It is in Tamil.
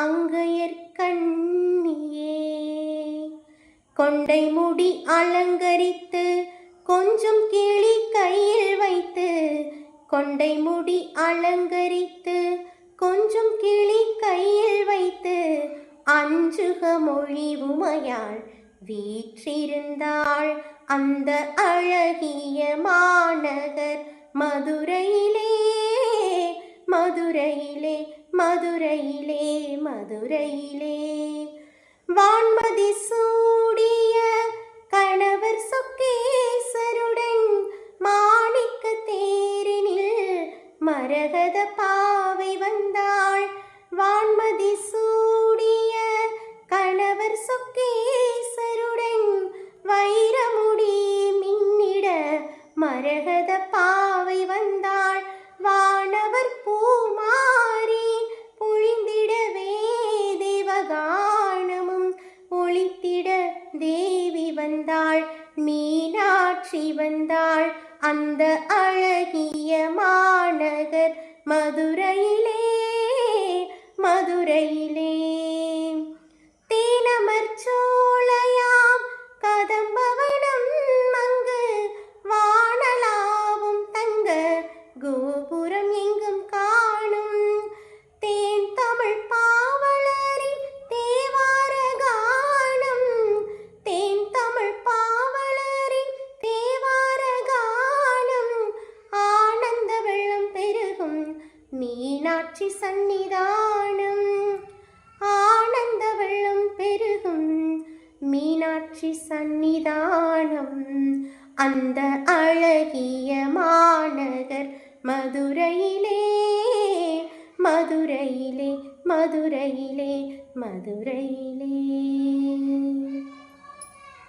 அங்கையற்கண்ணியே கொண்டை முடி அலங்கரித்து கொஞ்சம் கிளி கையில் வைத்து கொண்டை முடி அலங்கரித்து கொஞ்சம் கிளி கையில் வைத்து அஞ்சுக மொழி உமையாள் வீற்றிருந்தாள் அந்த அழகிய மாநகர் மதுரையிலே மதுரையிலே மதுரையிலே. மதுரையிலே வான்மதி சூடிய கணவர் சொக்கேசருடன் மாணிக்க தேரினில் மரகத பாவை வந்தாள் வான்மதி சூடிய கணவர் சொக்கேசருடன் வைரமுடி மின்னிட மரகத வந்தாள் மீனாட்சி வந்தாள் அந்த அழகிய மாநகர் மதுரையிலே மதுரையிலே. தேனமர் சோழையாம் கதம்பவனம் அங்கு வானலாவும் தங்க கோபுரம் எங்கும் மீனாட்சி சந்நிதானம். ஆனந்த வெள்ளம் பெருகும் மீனாட்சி சந்நிதானம். அந்த அழகிய மாநகர் மதுரையிலே மதுரையிலே மதுரையிலே மதுரையிலே.